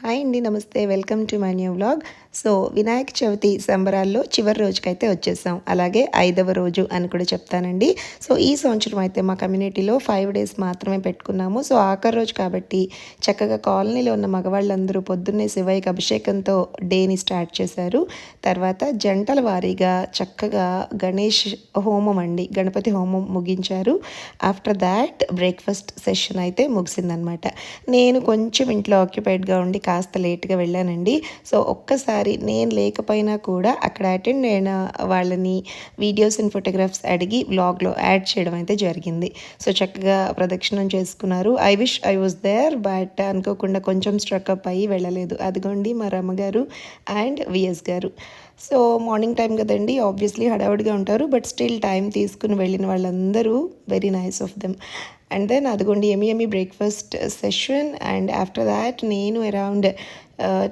Hi అండి నమస్తే. Welcome to my new vlog. So Vinayaka Chavithi సంబరాల్లో చివరి రోజుకైతే వచ్చేసాం. అలాగే ఐదవ రోజు అని కూడా చెప్తానండి. సో ఈ సంవత్సరం అయితే మా కమ్యూనిటీలో ఫైవ్ డేస్ మాత్రమే పెట్టుకున్నాము. సో ఆఖరి రోజు కాబట్టి చక్కగా కాలనీలో ఉన్న మగవాళ్ళందరూ పొద్దున్నే శివయ్యకి అభిషేకంతో డేని స్టార్ట్ చేశారు. తర్వాత జంటల వారీగా చక్కగా గణేష్ హోమం అండి గణపతి హోమం ముగించారు. ఆఫ్టర్ దాట్ బ్రేక్ఫాస్ట్ సెషన్ అయితే ముగిసిందనమాట. నేను కొంచెం ఇంట్లో ఆక్యుపైడ్గా ఉండి కాస్త లేట్గా వెళ్ళానండి. సో ఒక్కసారి నేను లేకపోయినా కూడా అక్కడ అటెండ్ అయిన వాళ్ళని వీడియోస్ అండ్ ఫోటోగ్రాఫ్స్ అడిగి వ్లాగ్లో యాడ్ చేయడం అయితే జరిగింది. సో చక్కగా ప్రదక్షిణం చేసుకున్నారు. I wish I was there but అనుకోకుండా కొంచెం స్ట్రక్అప్ అయ్యి వెళ్ళలేదు. అదిగోండి మా రమ్మగారు and VS garu. So morning time కదండి ఆబ్వియస్లీ హడావుడిగా ఉంటారు బట్ స్టిల్ టైం తీసుకుని వెళ్ళిన వాళ్ళందరూ very nice of them and then అదిగోండి ఎమి ఎమి breakfast session and after that నేను అరౌండ్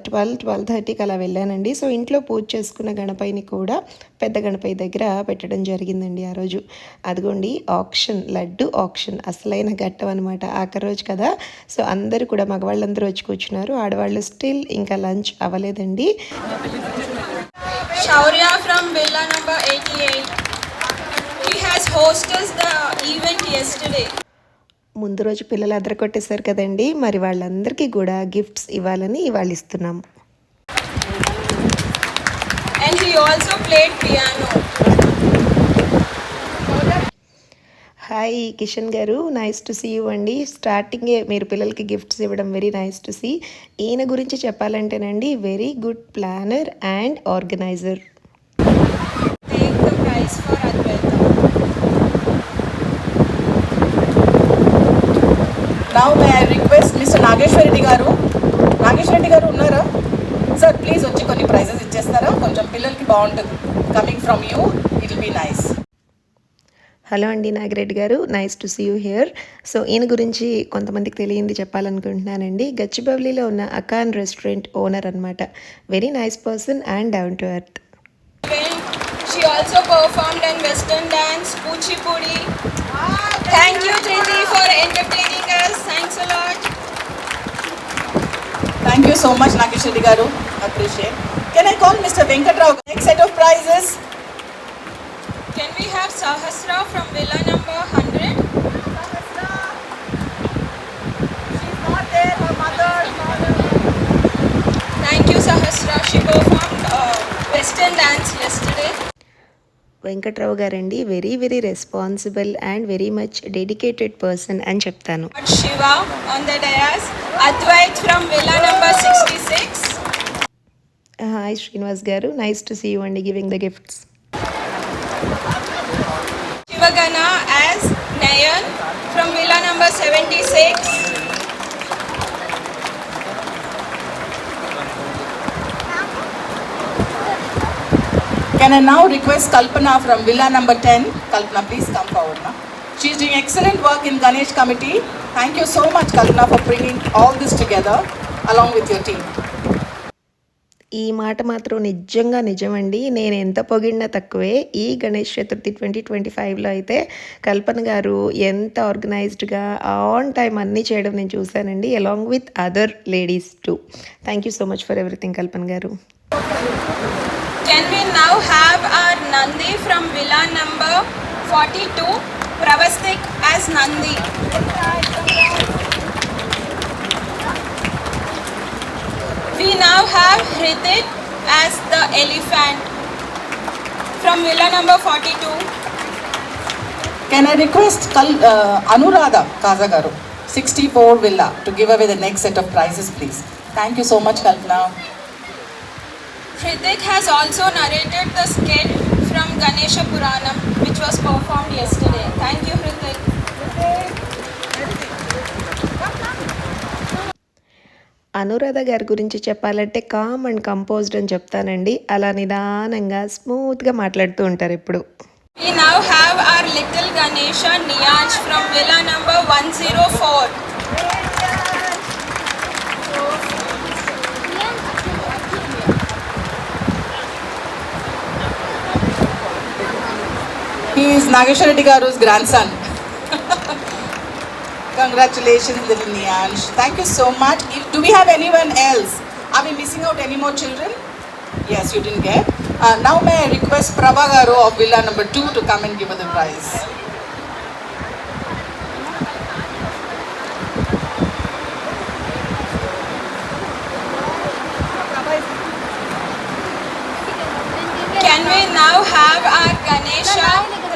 ట్వెల్వ్ ట్వెల్వ్ థర్టీకి అలా వెళ్ళానండి. సో ఇంట్లో పూజ చేసుకున్న గణపైని కూడా పెద్ద గణపతి దగ్గర పెట్టడం జరిగిందండి ఆ రోజు. అదిగోండి ఆప్షన్ లడ్డు ఆప్షన్ అసలైన ఘట్టం అనమాట ఆఖరి రోజు కదా. సో అందరూ కూడా మగవాళ్ళందరూ వచ్చి కూర్చున్నారు. ఆడవాళ్ళు స్టిల్ ఇంకా లంచ్ అవ్వలేదండి. Number 88. He has hosted the event yesterday. ముందు రోజు పిల్లలు అదర కొట్టేశారు కదండి మరి వాళ్ళందరికీ కూడా గిఫ్ట్స్ ఇవ్వాలని ఇవాళ ఇస్తున్నాం And he also played piano. Hi Kishan garu nice to see you అండి స్టార్టింగే మీరు పిల్లలకి గిఫ్ట్స్ ఇవ్వడం వెరీ నైస్ టు సీ ఈయన గురించి చెప్పాలంటేనండి very good planner and organiser Take the prize for Advaita. Now may I request mister Nageswara Reddy garu Nageswara Reddy గారు ఉన్నారా? Sir please వచ్చి కొన్ని ప్రైజెస్ ఇచ్చేస్తారా? కొంచెం పిల్లలకి బాగుంటుంది. Coming from you it be nice hello అండి Nagireddy garu. Nice to see you here so ఈయన గురించి కొంతమందికి తెలియంది చెప్పాలనుకుంటున్నానండి. గచ్చిబౌలిలో ఉన్న అకాన్ రెస్టారెంట్ ఓనర్ అనమాట very nice person and down to earth. She also performed in Western dance, Kuchipudi. Thank you, Triti, for entertaining us. Thanks a lot. Thank you so much, Nagesh Reddy garu. Appreciate. Can I call Mr. Venkatrao? Next set of prizes. Can we have Sahasra from villa number 100? Venkatrao గారండి. Very very responsible and very much dedicated person అని చెప్తాను. Hi Srinivas uh, garu. Nice to see you అండి giving the gifts శివగణ number seventy six Can I now request Kalpana from Villa number 10? Kalpana, please come forward now. She is doing excellent work in Ganesh committee. Thank you so much, Kalpana, for bringing all this together along with your team. ఈ మాట మాత్రం నిజంగా నిజమండి నేను ఎంత పొగిడినా తక్కువే ఈ Ganesh Chaturthi twenty twenty ఫైవ్లో అయితే కల్పన గారు ఎంత ఆర్గనైజ్డ్గా ఆన్ టైం అన్నీ చేయడం నేను చూశానండి along with other ladies to thank you so much for everything Kalpana garu Can we now have our Nandi from villa number 42? Pravastik as Nandi. We now have Hritik as the elephant from villa number 42. Can I request Kal, uh, Anuradha Kazagaru, 64 Villa, to give away the next set of prizes, please? Thank you so much, Kalpana. Hritik has also narrated the skit from Ganesha Puranam, which was performed yesterday. Thank you, Hritik. Anuradha గారి గురించి చెప్పాలంటే com and composed అని చెప్తానండి అలా నిదానంగా స్మూత్గా మాట్లాడుతూ ఉంటారు ఇప్పుడు We now have our little Ganesha Niyaj from villa number 104. He is Nageshwari Garu's grandson. Congratulations, little Niyansh. Thank you so much. Do we have anyone else? Are we missing out any more children? Yes, you didn't get. Uh, now may I request Prabhagaru of villa number 2 to come and give her the prize. Can we now have our Ganesha?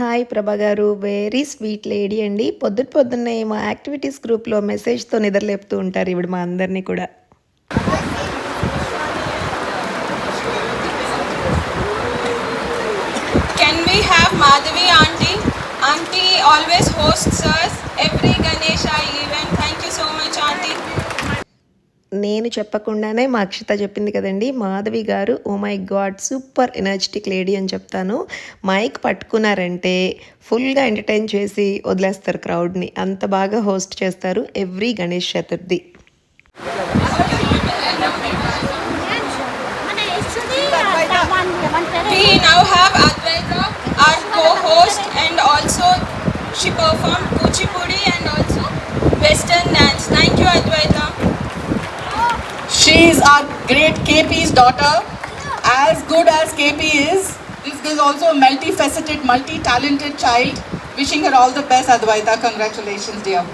Hi Prabha garu. Very sweet lady అండి. పొద్దున పొద్దున్న మా activities గ్రూప్లో గ్రూప్లో మెసేజ్తో నిద్రలేపుతూ ఉంటారు ఇవి మా అందరినీ కూడా. Madhavi aunty aunty always host sirs every Ganesh event thank you so much aunty నేను చెప్పకుండానే మా అక్షిత చెప్పింది కదండి Madhavi garu oh my God super energetic lady అని చెప్తాను మైక్ పట్టుకున్నారంటే ఫుల్గా ఎంటర్టైన్ చేసి వదిలేస్తారు క్రౌడ్ని అంత బాగా హోస్ట్ చేస్తారు every Ganesh Chaturthi We now have Advaita, our co-host, and also she performed Kuchipudi and also Western dance. Thank you, Advaita. She is our great KP's daughter. As good as KP is, this is also a multifaceted, multi-talented child. Wishing her all the best, Advaita. Congratulations, dear.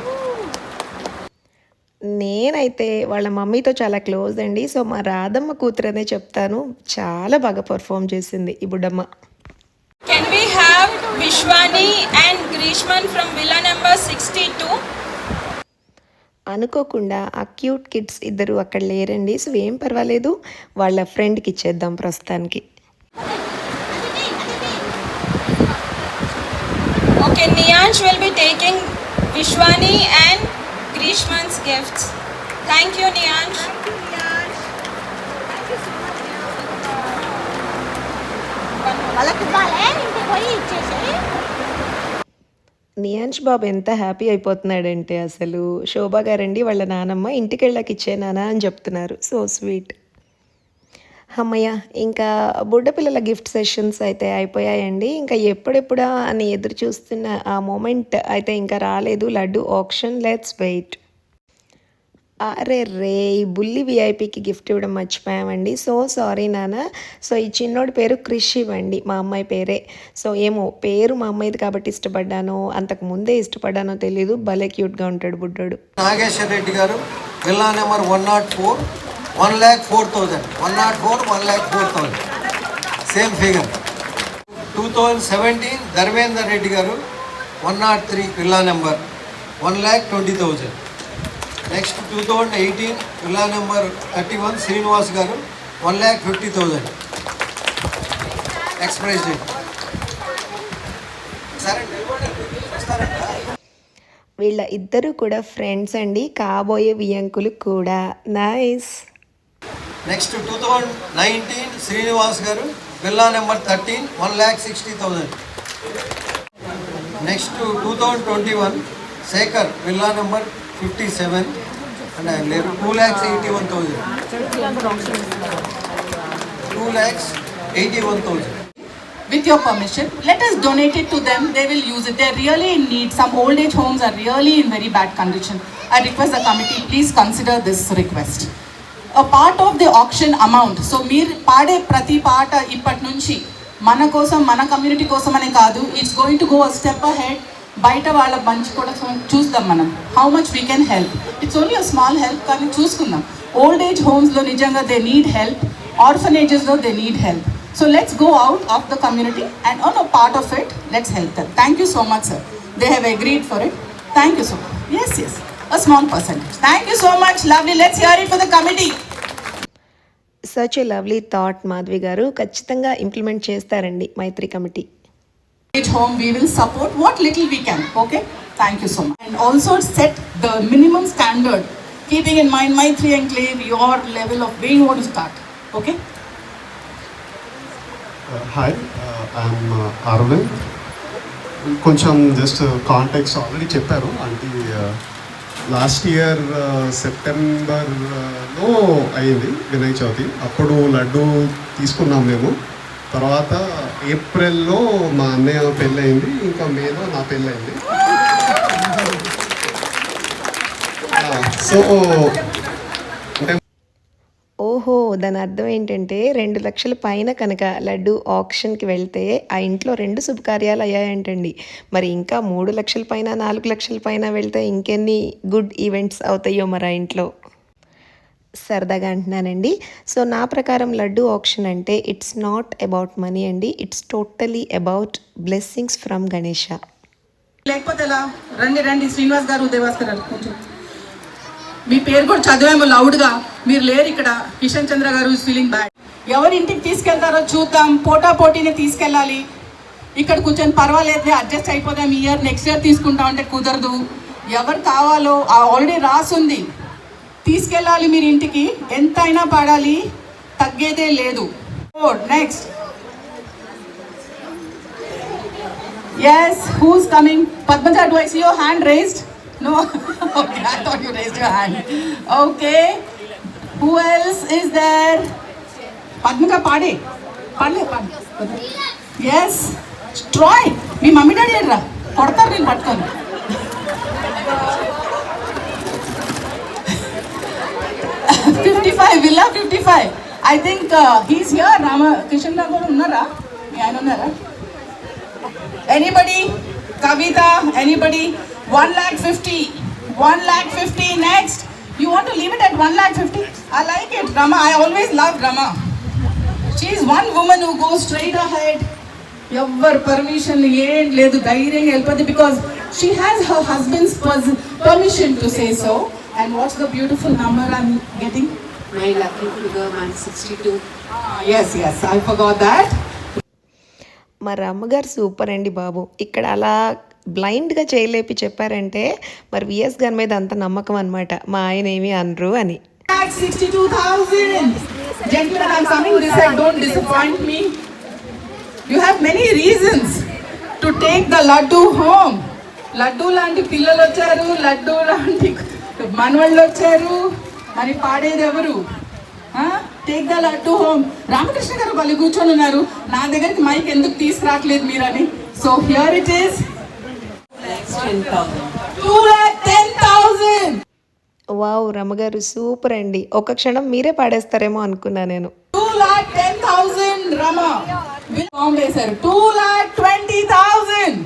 నేనైతే వాళ్ళ మమ్మీతో చాలా close అండి so మా రాధమ్మ కూతురనే చెప్తాను చాలా బాగా perform చేసింది ఈ Buddamma Can we have Vishwani and Grishman from villa number 62? అనుకోకుండా ఆ క్యూట్ కిడ్స్ ఇద్దరు అక్కడ లేరండి. సో ఏం పర్వాలేదు. వాళ్ళ ఫ్రెండ్కి ఇచ్చేద్దాం ప్రస్తుతానికి. Okay, Niansh will be taking Vishwani and Grishman's gifts. Thank you, Niansh. వాళ్ళకి ఇవ్వాలే. ఇంటికి పోయి ఇచ్చేసి నియాన్ష్ బాబు ఎంత హ్యాపీ అయిపోతున్నాడంటే అసలు శోభా గారండి వాళ్ళ నానమ్మ ఇంటికి వెళ్ళాక ఇచ్చే అని చెప్తున్నారు. So sweet. అమ్మయ్య ఇంకా బుడ్డ పిల్లల గిఫ్ట్ సెషన్స్ అయితే అయిపోయాయండి. ఇంకా ఎప్పుడెప్పుడా అని ఎదురు చూస్తున్న ఆ మూమెంట్ అయితే ఇంకా రాలేదు. Laddu option let's wait. అరే రే ఈ బుల్లి విఐపికి గిఫ్ట్ ఇవ్వడం మర్చిపోయామండి. సో సారీ నాన్న. సో ఈ చిన్నోడి పేరు క్రిష్ ఇవ్వండి మా అమ్మాయి పేరే. సో ఏమో పేరు మా అమ్మాయిది కాబట్టి ఇష్టపడ్డానో అంతకు ముందే ఇష్టపడ్డానో తెలియదు భలే క్యూట్గా ఉంటాడు బుడ్డోడు. Nageswara Reddy garu villa number one not four one lakh four thousand. One not four one lakh four thousand. Same figure. Two thousand seventeen Dharmender Reddy garu one not three villa number one lakh twenty thousand. Next two thousand eighteen villa number thirty one Srinivas garu one lakh fifty thousand. Ex president సరే వస్తారంట వీళ్ళ ఇద్దరు కూడా friends అండి కాబోయే వియంకులు కూడా. Nice. Next two thousand nineteen Srinivas garu villa number thirteen one lakh sixty thousand. Next two thousand twenty one Shekhar villa number fifty seven and ఆయన లేరు two lakhs eighty one thousand two lakhs eighty one thousand With your permission, let us donate it to them. They will use it. They're really in need. Some old age homes are really in very bad condition. I request the committee, please consider this request. A part of the auction amount, so మీరు పాడే ప్రతి పాట ఇప్పటి నుంచి మన కోసం మన community కోసం అనే కాదు it's going to go step ahead బయట వాళ్ళ మంచి కూడా చూద్దాం మనం. How much we can help it's only a small help కానీ చూసుకుందాం. ఓల్డ్ ఏజ్ హోమ్స్లో నిజంగా they need help ఆర్ఫనేజెస్లో they need help so let's go out of the community and on a part of it let's help them thank you so much sir they have agreed for it thank you so much yes yes a small percentage thank you so much lovely let's hear it for the committee such a lovely thought Madhavi garu. ఖచ్చితంగా implement చేస్తారండి Maitri committee. Age home we will support what little we can okay thank you so much and also set the minimum standard keeping in mind my three enclave your level of where you want to start okay Uh, hi, uh, I'm uh, Arvind. కొంచెం just contacts already చెప్పారు అంటే last year సెప్టెంబర్లో అయింది వినాయక చవితి అప్పుడు లడ్డు తీసుకున్నాం మేము తర్వాత ఏప్రిల్లో మా అన్నయ్య పెళ్ళయింది ఇంకా మేలో నా పెళ్ళయింది. సో ఓహో దాని అర్థం ఏంటంటే రెండు లక్షల పైన కనుక లడ్డు ఆప్షన్కి వెళ్తే ఆ ఇంట్లో రెండు శుభకార్యాలు అయ్యాయంటండి. మరి ఇంకా మూడు లక్షల పైన నాలుగు లక్షల పైన వెళ్తే ఇంకెన్ని గుడ్ ఈవెంట్స్ అవుతాయో మరి ఆ ఇంట్లో? సరదాగా అంటున్నానండి. సో నా ప్రకారం లడ్డు ఆప్షన్ అంటే ఇట్స్ నాట్ అబౌట్ మనీ అండి. It's totally about blessings from Ganesha. లేకపోతే ఎలా? రండి రండి. శ్రీనివాస్ గారు దేవాస్కర్ గారు కొంచెం మీ పేరు కూడా చదివేమో లౌడ్గా. మీరు లేరు ఇక్కడ. కిషన్ చంద్ర గారు ఫీలింగ్ బ్యాడ్ ఎవరి ఇంటికి తీసుకెళ్తారో చూద్దాం. పోటా పోటీని తీసుకెళ్ళాలి. ఇక్కడ కూర్చొని పర్వాలేదు అడ్జస్ట్ అయిపోదాం. ఇయర్ నెక్స్ట్ ఇయర్ తీసుకుంటాం అంటే కుదరదు. ఎవరు కావాలో ఆల్రెడీ రాసుంది. తీసుకెళ్ళాలి మీరు ఇంటికి ఎంత అయినా పాడాలి తగ్గేదే లేదు next yes who's coming Padmaja Advait you hand raised no okay hand okay who else is there పద్మక పాడే పాడలే పాడలే ఎస్ స్ట్రాయ్ మీ మమ్మీ డాడీ రా కొడతారు నేను పట్టుకొని fifty five villa fifty five I think he's here Rama Kishan garu కూడా ఉన్నారా మీ ఆయన ఉన్నారా Anybody? Kavita? Anybody? One lakh fifty. One lakh fifty. Next. You want to leave it at one lakh fifty? I like it, Rama. I always love Rama. She is one woman who goes straight ahead. ఎవరి permission ఏం లేదు ధైర్యంగా వెళ్ళిపోద్ది because she has her husband's permission to say so and what's the beautiful number I'm getting My lucky figure 162. Yes yes I forgot that మరి అమ్మగారు super అండి బాబు ఇక్కడ అలా బ్లైండ్గా చేయలేపి చెప్పారంటే మరి విఎస్ గారి మీద అంత నమ్మకం అనమాట మా ఆయన ఏమీ అనరు అని At 62,000. Gentlemen, I'm coming this side. Don't disappoint me. You have many reasons to take the laddu home. Laddu లాంటి పిల్లలు వచ్చారు లడ్డు లాంటి మనవాళ్ళు వచ్చారు. మరి పాడేది ఎవరు? Take the laddu home Ramakrishna garu వాళ్ళు కూర్చొని ఉన్నారు. నా దగ్గరికి మైక్ ఎందుకు తీసుకురావట్లేదు మీరని? So here it is two wow రమ్మగారు సూపర్ అండి. ఒక క్షణం మీరే పాడేస్తారేమో అనుకున్నా నేను. Two lakh ten thousand Rama sir two lakh twenty thousand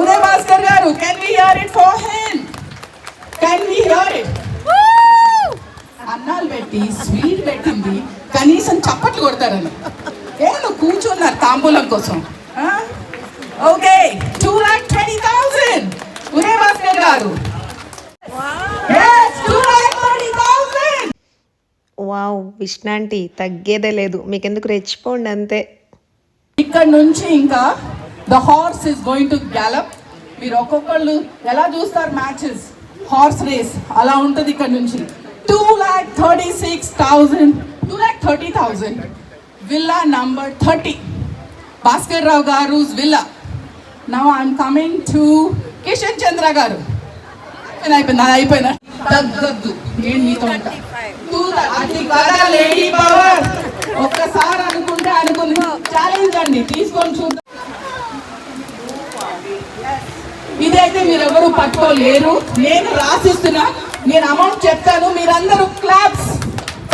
Uday Bhaskar garu can we hear it for him అన్నాలు పెట్టి స్వీట్ పెట్టింది. కనీసం చప్పట్లు కొడతారని. ఏమో కూర్చున్నారు తాంబూలం కోసం? Okay two lakh twenty thousand Uday Bhaskar garu. Wow విష్ణాంటి తగ్గేదే లేదు. మీకెందుకు రెచ్చిపోండి అంతే. ఇక్కడ నుంచి ఇంకా the horse is going to gallop మీరు ఒక్కొక్కళ్ళు ఎలా చూస్తారు మ్యాచెస్ హార్స్ రేస్ అలా ఉంటుంది ఇక్కడ నుంచి two lakh thirty six thousand two lakh thirty thousand villa number thirty Bhaskar Rao garu villa now I'm coming to Kishan Chandra garu అయిపోయింది, అది అయిపోయింది తగ్గద్దు నేను మీతో ఉంటా Two- అది కదా లేడీ పవర్ ఒక్కసారి అనుకుంటే అనుకుంది ఛాలెంజ్ అండి తీసుకొని చూద్దాం ఇదైతే మీరు ఎవరు పట్టుకోలేరు. నేను రాసిస్తున్నా. నేను అమౌంట్ చెప్తాను. మీరందరూ claps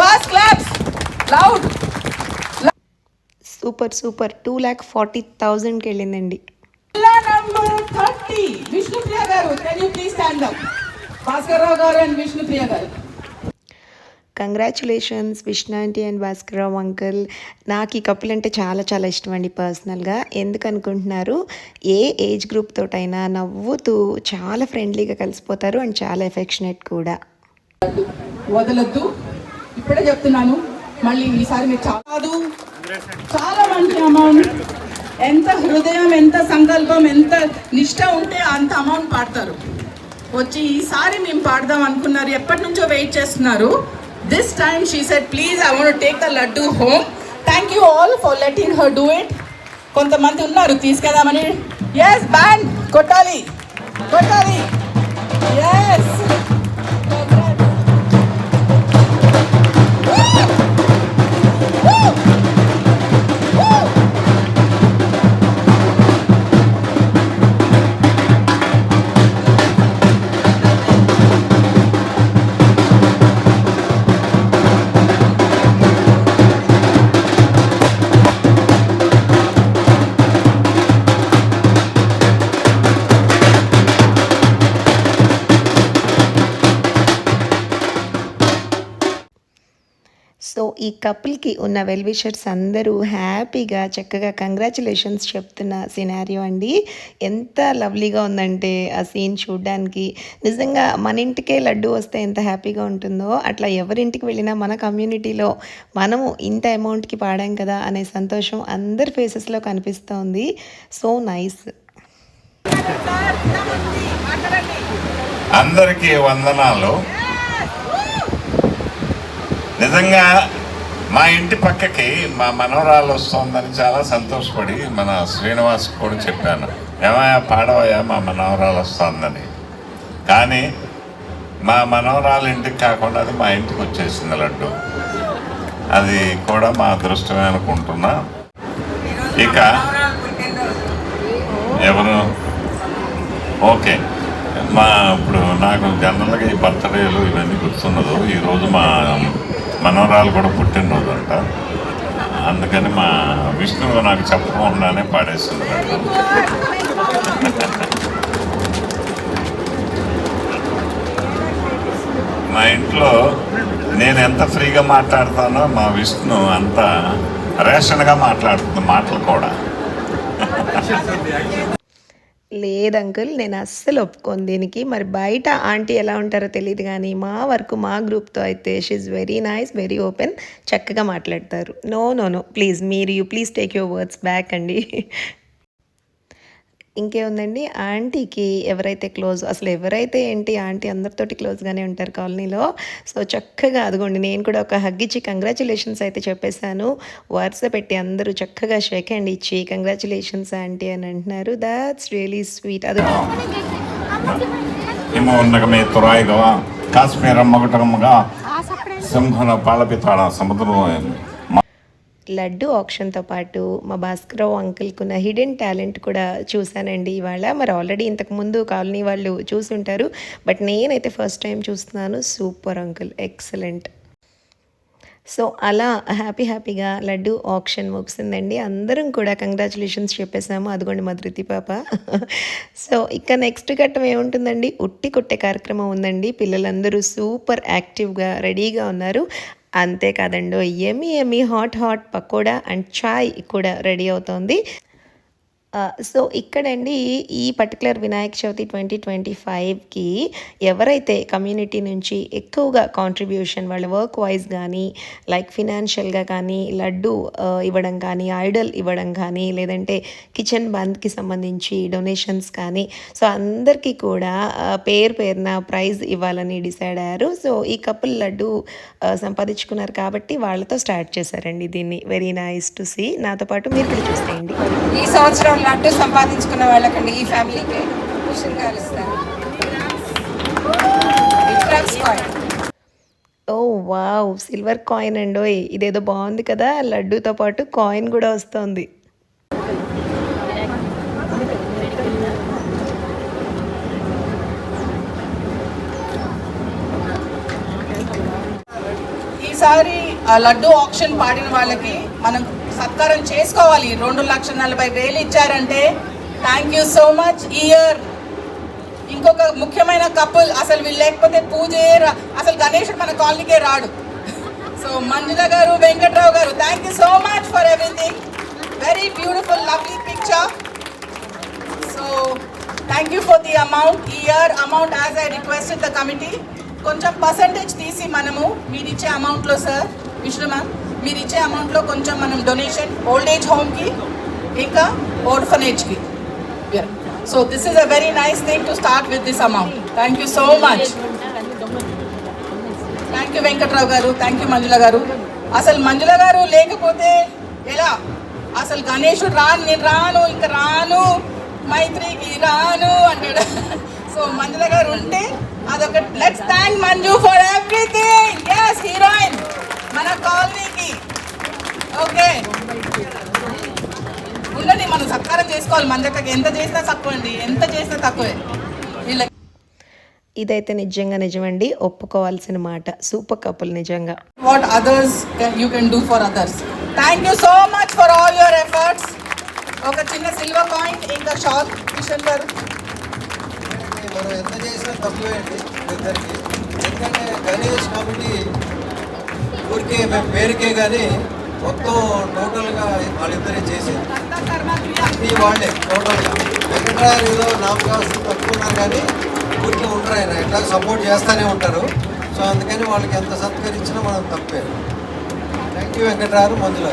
first claps loud super super two lakh forty థౌజండ్కి వెళ్ళిందండి Vishnupriya garu please stand up Bhaskar Rao garu and Vishnupriya garu. Congratulations విష్ణాంటి and Bhaskararao uncle. నాకు ఈ కపుల్ అంటే చాలా చాలా ఇష్టం అండి పర్సనల్గా ఎందుకనుకుంటున్నారు? ఏ ఏజ్ గ్రూప్ తోటైనా నవ్వుతూ చాలా ఫ్రెండ్లీగా కలిసిపోతారు అండ్ చాలా ఎఫెక్షనేట్ కూడా. వదలొద్దు. ఇప్పుడే చెప్తున్నాను. మళ్ళీ ఈసారి మీరు కాదు. చాలా మంచి అమౌంట్ ఎంత హృదయం ఎంత సంకల్పం ఎంత నిష్ట ఉంటే అంత అమౌంట్ పాడతారు. వచ్చి ఈసారి మేము పాడదాం అనుకున్నారు. ఎప్పటి నుంచో వెయిట్ చేస్తున్నారు. this time she set please I want take the laddu home thank you all for letting her do it కొంతమంది ఉన్నారు తీసుకెళ్దామని ఎస్ బ్యాండ్ కొట్టాలి కొట్టాలి ఎస్ ఈ కపుల్కి ఉన్న వెల్ విషర్స్ అందరూ హ్యాపీగా చక్కగా కంగ్రాచులేషన్స్ చెప్తున్న సినారియో అండి. ఎంత లవ్లీగా ఉందంటే ఆ సీన్ చూడడానికి. నిజంగా మన ఇంటికే లడ్డు వస్తే ఎంత హ్యాపీగా ఉంటుందో అట్లా ఎవరింటికి వెళ్ళినా మన కమ్యూనిటీలో మనము ఇంత అమౌంట్కి పాడాం కదా అనే సంతోషం అందరి ఫేసెస్లో కనిపిస్తోంది. So nice. అందరికీ వందనాలు. నిజంగా మా ఇంటి పక్కకి మా మనవరాలు వస్తుందని చాలా సంతోషపడి మన శ్రీనివాస్ కూడా చెప్పాను. ఏమయ్యా పాడవయ్యా మా మనవరాలు వస్తుందని. కానీ మా మనవరాలు ఇంటికి కాకుండా అది మా ఇంటికి వచ్చేసింది లడ్డు. అది కూడా మా అదృష్టమే అనుకుంటున్నా. ఇక ఎవరు? ఓకే. మా ఇప్పుడు నాకు జనరల్గా ఈ బర్త్డేలు ఇవన్నీ గుర్తున్నదు ఈరోజు మా మనవరాలు కూడా పుట్టినరోజు అంట అందుకని మా విష్ణువు నాకు చెప్పకుండానే పాడేస్తుంది మా ఇంట్లో నేను ఎంత ఫ్రీగా మాట్లాడతానో మా విష్ణు అంత రేషన్గా మాట్లాడుతుంది మాటలు కూడా. లేదు అంకుల్ నేను అస్సలు ఒప్పుకోను దీనికి. మరి బయట ఆంటీ ఎలా ఉంటారో తెలియదు కానీ మా వరకు మా గ్రూప్తో అయితే she very nice very open చక్కగా మాట్లాడతారు. నో నో నో ప్లీజ్ మీరు you please take your words back అండి. ఇంకేముందండి? ఆంటీకి ఎవరైతే క్లోజ్ అసలు ఎవరైతే ఏంటి ఆంటీ అందరితోటి క్లోజ్గానే ఉంటారు కాలనీలో. సో చక్కగా అదిగోండి నేను కూడా ఒక హగ్ ఇచ్చి కంగ్రాచులేషన్స్ అయితే చెప్పేశాను. వరుస పెట్టి అందరూ చక్కగా షేక్ హ్యాండ్ ఇచ్చి కంగ్రాచులేషన్స్ ఆంటీ అని అంటున్నారు. దాట్స్ రియలీ స్వీట్ అది ఏమో తురాయిగా కాశ్మీర్ సింహన పాలపితాడ సముద్రం లడ్డు ఆప్షన్తో పాటు మా భాస్కరరావు అంకుల్కి ఉన్న హిడెన్ టాలెంట్ కూడా చూశానండి ఇవాళ. మరి ఆల్రెడీ ఇంతకుముందు కాలనీ వాళ్ళు చూసుంటారు. బట్ నేనైతే ఫస్ట్ టైం చూస్తున్నాను. Super uncle. ఎక్సలెంట్. సో అలా హ్యాపీ హ్యాపీగా లడ్డు ఆప్షన్ ముగిసిందండి. అందరం కూడా కంగ్రాచులేషన్స్ చెప్పేసాము అదిగోండి మా ధృతి పాప. సో ఇక నెక్స్ట్ ఘట్టం ఏముంటుందండి? ఉట్టి కొట్టే కార్యక్రమం ఉందండి. పిల్లలందరూ సూపర్ యాక్టివ్గా రెడీగా ఉన్నారు. అంతేకాదండో ఎమి ఎమి hot hot pakoda and chai కూడా రెడీ అవుతోంది. సో ఇక్కడండి ఈ particular Vinayaka Chavithi twenty twenty ఫైవ్కి ఎవరైతే కమ్యూనిటీ నుంచి ఎక్కువగా కాంట్రిబ్యూషన్ వాళ్ళ వర్క్ వైజ్ కానీ లైక్ ఫినాన్షియల్గా కానీ లడ్డు ఇవ్వడం కానీ ఐడల్ ఇవ్వడం కానీ లేదంటే కిచెన్ బంద్కి సంబంధించి డొనేషన్స్ కానీ సో అందరికీ కూడా పేరు పేరున ప్రైజ్ ఇవ్వాలని డిసైడ్ అయ్యారు. సో ఈ కపుల్ లడ్డు సంపాదించుకున్నారు కాబట్టి వాళ్ళతో స్టార్ట్ చేశారండి దీన్ని. వెరీ నైస్ టు సీ నాతో పాటు మీరు కూడా చూసేయండి. ఈ సంవత్సరం లడ్డు సంపాదించుకున్న వాళ్ళకండి ఈ ఫ్యామిలీకి మిషన్ గారు ఇస్తారు ఓ వావ్ సిల్వర్ కాయిన్ అండోయ్ ఇదేదో బాగుంది కదా లడ్డూతో పాటు కాయిన్ కూడా వస్తుంది. ఈసారి ఆ లడ్డు ఆప్షన్ పాడిన వాళ్ళకి మనం సత్కారం చేసుకోవాలి. రెండు లక్షల నలభై వేలు ఇచ్చారంటే thank you so much year ఇంకొక ముఖ్యమైన కపుల్ అసలు వీళ్ళు లేకపోతే పూజే అసలు గణేషుడు మన కాలనీకే రాడు. So Manjula garu Venkatrao garu thank you so much for everything very beautiful lovely picture so thank you for the amount year amount as I requested the committee కొంచెం percentage తీసి మనము మీరు ఇచ్చే అమౌంట్లో సార్ విష్ణు మ్యామ్ మీరు ఇచ్చే అమౌంట్లో కొంచెం మనం donation old age హోమ్కి ఇంకా ఓర్ఫనేజ్కి so this is a very nice thing to start with this amount thank you so much thank you Venkatrao garu. Thank you మంజుల గారు. అసలు మంజుల గారు లేకపోతే ఎలా? అసలు గణేషుడు రాను నేను రాను ఇంకా రాను మైత్రికి రాను అంటాడు. సో మంజుల గారు ఉంటే అదొక let's thank Manju for everything yes heroine మన కాలనీకి. ఓకే. ఉండండి మనం సత్కారం చేసుకోవాలి. మన దగ్గర ఎంత చేసినా తక్కువ అండి. ఎంత చేసినా తక్కువే. వీళ్ళకి ఇదైతే నిజంగా నిజమండి. ఒప్పుకోవాల్సిన మాట. సూపర్ కపుల్ నిజంగా. What others can, you can do for others. Thank you so much for all your efforts. ఒక చిన్న సిల్వర్ కాయిన్ ఇంకా షాల్ కిషన్ గారు మనం ఎంత చేసినా తక్కువే అండి ఇద్దరికి ఎందుకంటే గణేష్ కమిటీ ఊరికే మేము పేరుకే కానీ మొత్తం టోటల్గా వాళ్ళిద్దరే చేసేది అన్నీ వాళ్ళే టోటల్గా వెంకటరావు ఏదో నామకాసం పట్టుకున్నారు కానీ ఊరికే ఉంటారు ఆయన. ఎట్లా సపోర్ట్ చేస్తూనే ఉంటారు. సో అందుకని వాళ్ళకి ఎంత సత్కరించినా మనం తప్పే. Thank you Venkatarao. మందులో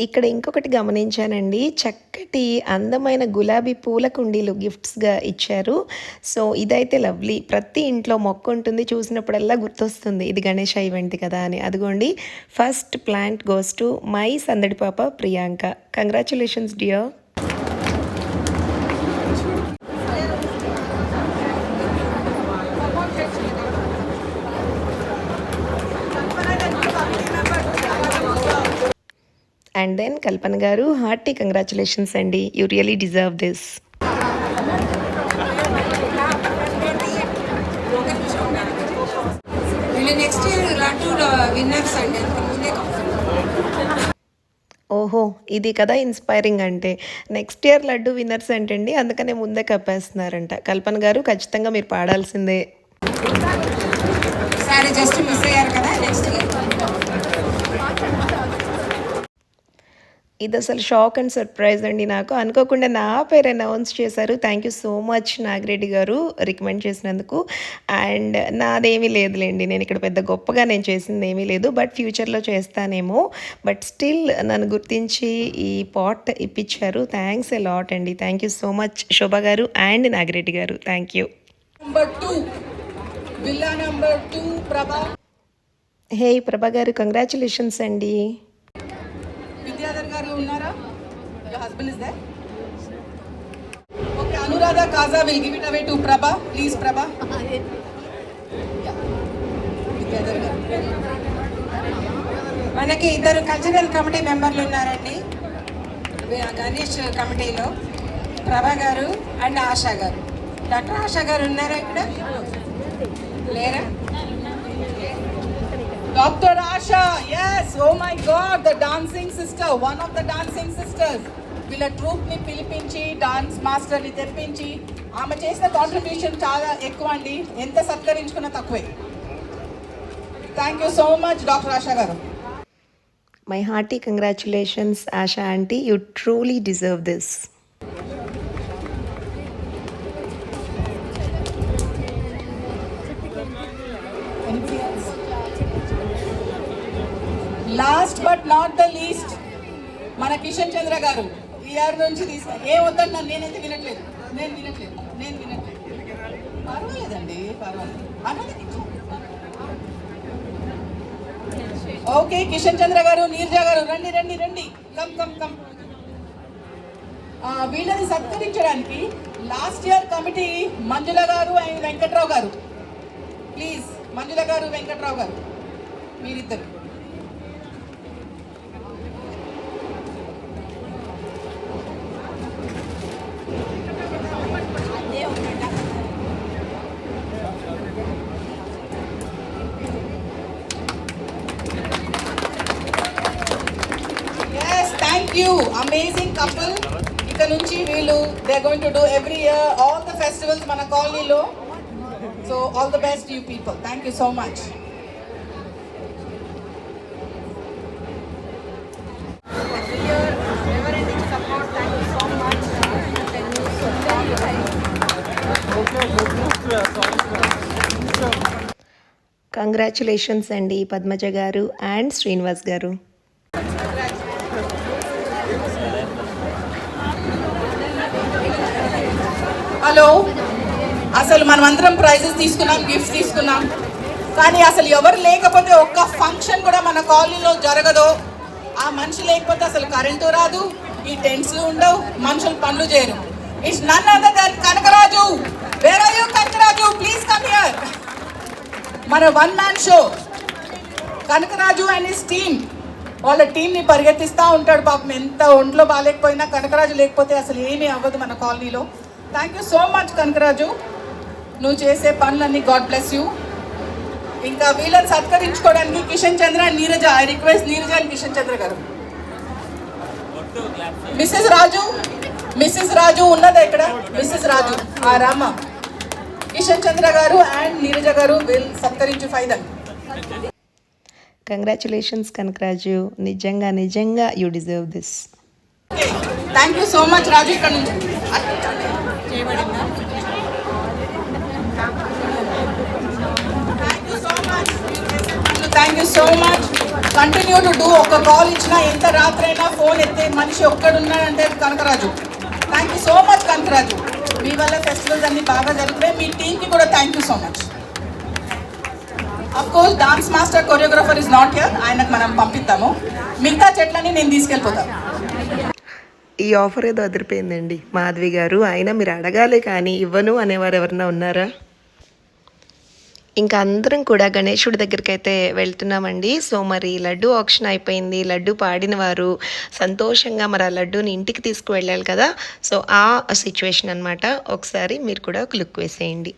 ఇక్కడ ఇంకొకటి గమనించానండి. చక్కటి అందమైన గులాబీ పూల కుండీలు గిఫ్ట్స్గా ఇచ్చారు. సో ఇదైతే లవ్లీ. ప్రతి ఇంట్లో మొక్క ఉంటుంది. చూసినప్పుడల్లా గుర్తొస్తుంది. ఇది గణేష్ ఈవెంట్ కదా అని. అదిగోండి. First plant goes to my సందడి పాప Priyanka. Congratulations dear and then Kalpana garu hearty congratulations అండి you really deserve this next year winners అండి. ఓహో ఇది కదా ఇన్స్పైరింగ్ అంటే. నెక్స్ట్ ఇయర్ లడ్డు విన్నర్స్ అంటండి అందుకనే ముందే కప్పేస్తున్నారంట. కల్పన గారు ఖచ్చితంగా మీరు పాడాల్సిందే. సరే జస్ట్ మిస్ అయ్యారు కదా నెక్స్ట్ ఇయర్ ఇది అసలు షాక్ అండ్ సర్ప్రైజ్ అండి నాకు. అనుకోకుండా నా పేరు అనౌన్స్ చేశారు. Thank you so much Nagireddy garu recommend చేసినందుకు. అండ్ నాదేమీ లేదులేండి. నేను ఇక్కడ పెద్ద గొప్పగా నేను చేసింది ఏమీ లేదు. బట్ ఫ్యూచర్లో చేస్తానేమో. బట్ స్టిల్ నన్ను గుర్తించి ఈ పాట్ ఇప్పించారు. థ్యాంక్స్ ఎ లాట్ అండి. Thank you so much Shobha garu and Nagireddy గారు. Thank you. హే ప్రభా గారు కంగ్రాచులేషన్స్ అండి విద్యాధర్ గారు ఉన్నారా your husband is there okay Anuradha Kaza will give it away to Prabha. Please, Prabha. మనకి ఇద్దరు కల్చరల్ కమిటీ మెంబర్లు ఉన్నారండి గణేష్ కమిటీలో ప్రభా గారు అండ్ ఆశా గారు డాక్టర్ ఆశా గారు ఉన్నారా ఇక్కడ లేరా doctor Asha yes oh my god the dancing sister one of the dancing sisters వీళ్ళ ట్రూప్ని పిలిపించి డాన్స్ మాస్టర్ని తెప్పించి ఆమె చేసిన కాంట్రిబ్యూషన్ చాలా ఎక్కువ అండి. ఎంత సత్కరించుకున్నా తక్కువే. Thank you so much doctor Asha garu. My hearty congratulations Asha aunty you truly deserve this last but not the least మన కిషన్ చంద్ర గారు. ఈ నుంచి తీసు ఏ వద్దన్నా నేనైతే వినట్లేదు. నేను వినట్లేదు. నేను వినట్లేదు. పర్వాలేదండి పర్వాలేదు. అన్నది ఓకే కిషన్ చంద్ర గారు నీర్జా గారు రండి రండి రండి. Come come come. వీళ్ళని సత్కరించడానికి last year committee Manjula garu and Venkatrao గారు. ప్లీజ్ మంజుల గారు వెంకట్రావు గారు మీరిద్దరు. So all the best you people thank you so much congratulations అండి పద్మజ గారు అండ్ శ్రీనివాస్ గారు హలో అసలు మనం అందరం ప్రైజెస్ తీసుకున్నాం గిఫ్ట్స్ తీసుకున్నాం. కానీ అసలు ఎవరు లేకపోతే ఒక్క ఫంక్షన్ కూడా మన కాలనీలో జరగదు. ఆ మనిషి లేకపోతే అసలు కరెంటు రాదు ఈ టెంట్స్ ఉండవు మనుషులు పనులు చేయరు. It's none other than Kanakaraju where are you Kanakaraju please come here మన one man show Kanakaraju and his team వాళ్ళ టీంని పరిగెత్తిస్తూ ఉంటాడు పాపం. ఎంత ఒంట్లో బాగాలేకపోయినా కనకరాజు లేకపోతే అసలు ఏమీ అవ్వదు మన కాలనీలో. Thank you so much Kanakaraju నువ్వు చేసే పనులన్నీ గాడ్ బ్లెస్ యూ. ఇంకా వీళ్ళని సత్కరించుకోవడానికి Kishan Chandra Neeraja I request Neeraja and Kishan Chandra garu. Mrs Raju Mrs Raju ఉన్నదా ఇక్కడ? మిస్సెస్ రాజు. ఆ రామ కిషన్ చంద్ర గారు అండ్ నీరజ గారు విల్ సత్కరించు ఫైదల్ కంగ్రాచులేషన్స్ కనకరాజు. నిజంగా నిజంగా you deserve this thank you so much Raju ఇక్కడ నుంచి. Thank you so much continue to do ఒక కాల్ ఇచ్చినా ఎంత రాత్రైనా ఫోన్ ఎత్తే మనిషి ఒక్కడున్నాడంటే Kanakaraju. Thank you so much Kanakaraju. మీ వల్ల ఫెస్టివల్స్ అన్ని బాగా జరుగుతాయి మీ టీంకి కూడా thank you so much of course dance master choreographer is not here ఆయనకు మనం పంపిద్దాము. మిగతా చెట్లని నేను తీసుకెళ్ళిపోతాను ఈ ఆఫర్ ఏదో అదిరిపోయిందండి. మాధవి గారు అయినా మీరు అడగాలి కానీ ఇవ్వను అనేవారు ఎవరన్నా ఉన్నారా? ఇంకా అందరం కూడా గణేశుడి దగ్గరికి అయితే వెళ్తున్నామండి. సో మరి లడ్డు ఆప్షన్ అయిపోయింది. లడ్డు పాడిన వారు సంతోషంగా మరి ఆ లడ్డూని ఇంటికి తీసుకువెళ్ళాలి కదా. సో ఆ సిచ్యువేషన్ అనమాట ఒకసారి మీరు కూడా ఒక లుక్ వేసేయండి.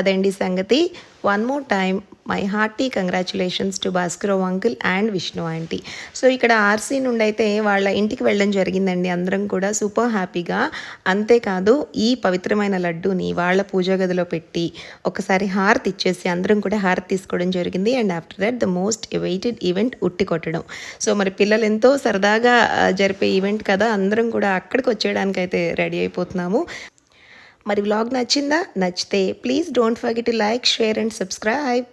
అదండి సంగతి. One more time my hearty congratulations to Bhaskarrao uncle and Vishnu aunty so ఇక్కడ ఆర్సీ నుండి అయితే వాళ్ళ ఇంటికి వెళ్ళడం జరిగిందండి. అందరం కూడా సూపర్ హ్యాపీగా అంతేకాదు ఈ పవిత్రమైన లడ్డూని వాళ్ళ పూజా గదిలో పెట్టి ఒకసారి హారతి ఇచ్చేసి అందరం కూడా హారతి తీసుకోవడం జరిగింది. And after that the most waited event ఉట్టి కొట్టడం. సో మరి పిల్లలు ఎంతో సరదాగా జరిపే ఈవెంట్ కదా. అందరం కూడా అక్కడికి వచ్చేయడానికి అయితే రెడీ అయిపోతున్నాము. మరి వ్లాగ్ నచ్చిందా? నచ్చితే please don't forget to like share and subscribe